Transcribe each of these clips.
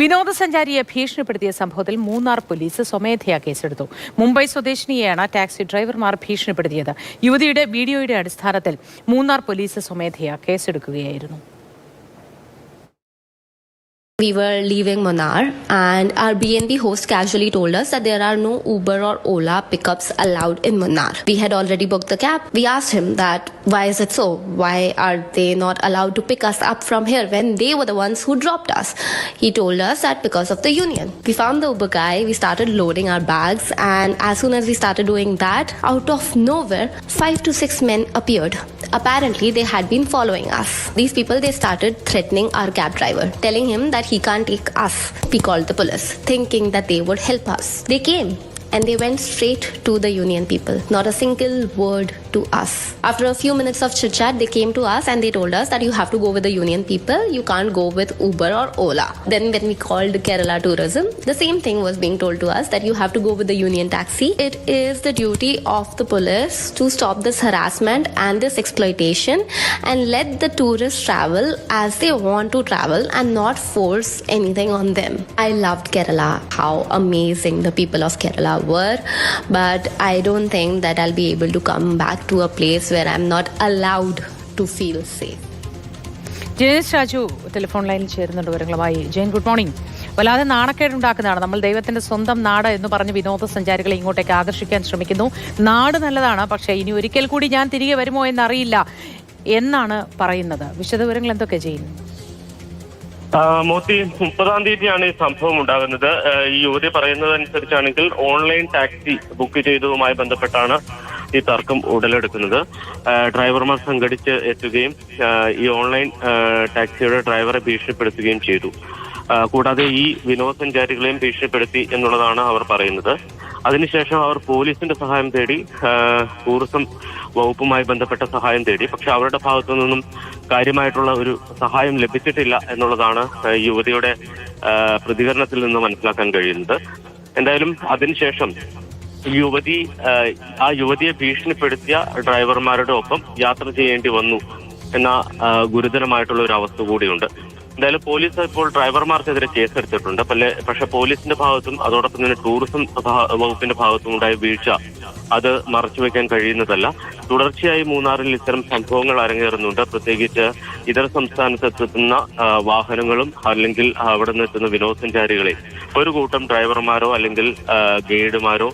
വിനോദസഞ്ചാരിയെ ഭീഷണിപ്പെടുത്തിയ സംഭവത്തിൽ മൂന്നാർ പോലീസ് സ്വമേധയാ കേസെടുത്തു. മുംബൈ സ്വദേശിനിയെയാണ് ടാക്സി ഡ്രൈവർമാർ ഭീഷണിപ്പെടുത്തിയത്. യുവതിയുടെ വീഡിയോയുടെ അടിസ്ഥാനത്തിൽ മൂന്നാർ പോലീസ് സ്വമേധയാ കേസെടുക്കുകയായിരുന്നു. We were leaving Manar and our BNB host casually told us that there are no Uber or Ola pickups allowed in Manar. We had already booked the cab. We asked him that why is it so? Why are they not allowed to pick us up from here when they were the ones who dropped us? He told us that because of the union. We found the Uber guy, we started loading our bags and as soon as we started doing that, out of nowhere, five to six men appeared. Apparently, they had been following us. These people they started threatening our cab driver, telling him that he can't take us. We called the police, thinking that they would help us. They came and they went straight to the union people. Not a single word to us. After a few minutes of chit chat, they came to us and they told us that you have to go with the union people. You can't go with Uber or Ola. Then when we called Kerala Tourism, the same thing was being told to us that you have to go with the union taxi. It is the duty of the police to stop this harassment and this exploitation and let the tourists travel as they want to travel and not force anything on them. I loved Kerala, how amazing the people of Kerala were, but I don't think that I'll be able to come back to a place where I'm not allowed to feel safe. Jayas Raju telephone ലൈനിൽ ചേരുന്നുണ്ട് വിവരങ്ങളുമായി. Jayan good morning വല്ലാതെ നാണക്കേടുണ്ടാക്കുന്നതാണ്. നമ്മൾ ദൈവത്തിന്റെ സ്വന്തം നാട് എന്ന് പറഞ്ഞ് വിനോദസഞ്ചാരികളെ ഇങ്ങോട്ടേക്ക് ആകർഷിക്കാൻ ശ്രമിക്കുന്നു. നാട് നല്ലതാണ് പക്ഷേ ഇനി ഒരിക്കൽ കൂടി ഞാൻ തിരികെ വരുമോ എന്നറിയില്ല എന്നാണ് പറയുന്നത്. വിശദവിവരങ്ങൾ എന്തൊക്കെ ചെയ്യുന്നു മോത്തി മുപ്പതാം തീയതിയാണ് ഈ സംഭവം ഉണ്ടാകുന്നത്. ഈ യുവതി പറയുന്നതനുസരിച്ചാണെങ്കിൽ ഓൺലൈൻ ടാക്സി ബുക്ക് ചെയ്തതുമായി ബന്ധപ്പെട്ടാണ് ഈ തർക്കം ഉടലെടുക്കുന്നത്. ഡ്രൈവർമാർ സംഘടിച്ച് എത്തുകയും ഈ ഓൺലൈൻ ടാക്സിയുടെ ഡ്രൈവറെ ഭീഷണിപ്പെടുത്തുകയും ചെയ്തു. കൂടാതെ ഈ വിനോദസഞ്ചാരികളെയും ഭീഷണിപ്പെടുത്തി എന്നുള്ളതാണ് അവർ പറയുന്നത്. അതിനുശേഷം അവർ പോലീസിന്റെ സഹായം തേടി ടൂറിസം വകുപ്പുമായി ബന്ധപ്പെട്ട സഹായം തേടി പക്ഷെ അവരുടെ ഭാഗത്തു നിന്നും കാര്യമായിട്ടുള്ള ഒരു സഹായം ലഭിച്ചിട്ടില്ല എന്നുള്ളതാണ് യുവതിയുടെ പ്രതികരണത്തിൽ നിന്ന് മനസ്സിലാക്കാൻ കഴിയുന്നത്. എന്തായാലും അതിനുശേഷം യുവതി ആ, യുവതിയെ ഭീഷണിപ്പെടുത്തിയ ഡ്രൈവർമാരുടെ ഒപ്പം യാത്ര ചെയ്യേണ്ടി വന്നു എന്ന ഗുരുതരമായിട്ടുള്ള ഒരു അവസ്ഥ കൂടിയുണ്ട്. എന്തായാലും പോലീസ് ഇപ്പോൾ ഡ്രൈവർമാർക്കെതിരെ കേസെടുത്തിട്ടുണ്ട്. പല്ലേ പക്ഷെ പോലീസിന്റെ ഭാഗത്തും അതോടൊപ്പം തന്നെ ടൂറിസം വകുപ്പിന്റെ ഭാഗത്തും ഉണ്ടായ വീഴ്ച അത് മറച്ചുവെക്കാൻ കഴിയുന്നതല്ല. തുടർച്ചയായി മൂന്നാറിൽ ഇത്തരം സംഭവങ്ങൾ അരങ്ങേറുന്നുണ്ട്. പ്രത്യേകിച്ച് ഇതര സംസ്ഥാനത്ത് എത്തുന്ന വാഹനങ്ങളും അല്ലെങ്കിൽ അവിടെ നിന്ന് എത്തുന്ന വിനോദസഞ്ചാരികളെ. ഒരു കൂട്ടം ഡ്രൈവർമാരോ അല്ലെങ്കിൽ ഗൈഡുമാരോ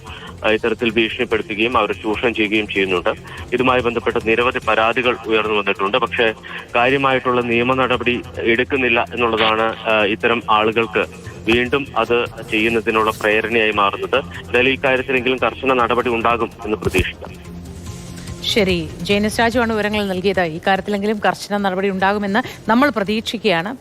ഇത്തരത്തിൽ ഭീഷണിപ്പെടുത്തുകയും അവരെ ചൂഷണം ചെയ്യുകയും ചെയ്യുന്നുണ്ട്. ഇതുമായി ബന്ധപ്പെട്ട് നിരവധി പരാതികൾ ഉയർന്നു വന്നിട്ടുണ്ട്. പക്ഷേ കാര്യമായിട്ടുള്ള നിയമ നടപടി എടുക്കുന്നില്ല എന്നുള്ളതാണ് ഇത്തരം ആളുകൾക്ക് വീണ്ടും അത് ചെയ്യുന്നതിനുള്ള പ്രേരണയായി മാറുന്നത്. എന്തായാലും ഇക്കാര്യത്തിലെങ്കിലും കർശന നടപടി ഉണ്ടാകും എന്ന് പ്രതീക്ഷിക്കാം. ശരി. ജയനസ് രാജുവാണ് വിവരങ്ങൾ നൽകിയത്. ഇക്കാര്യത്തിലെങ്കിലും കർശന നടപടി ഉണ്ടാകുമെന്ന് നമ്മൾ പ്രതീക്ഷിക്കുകയാണ്.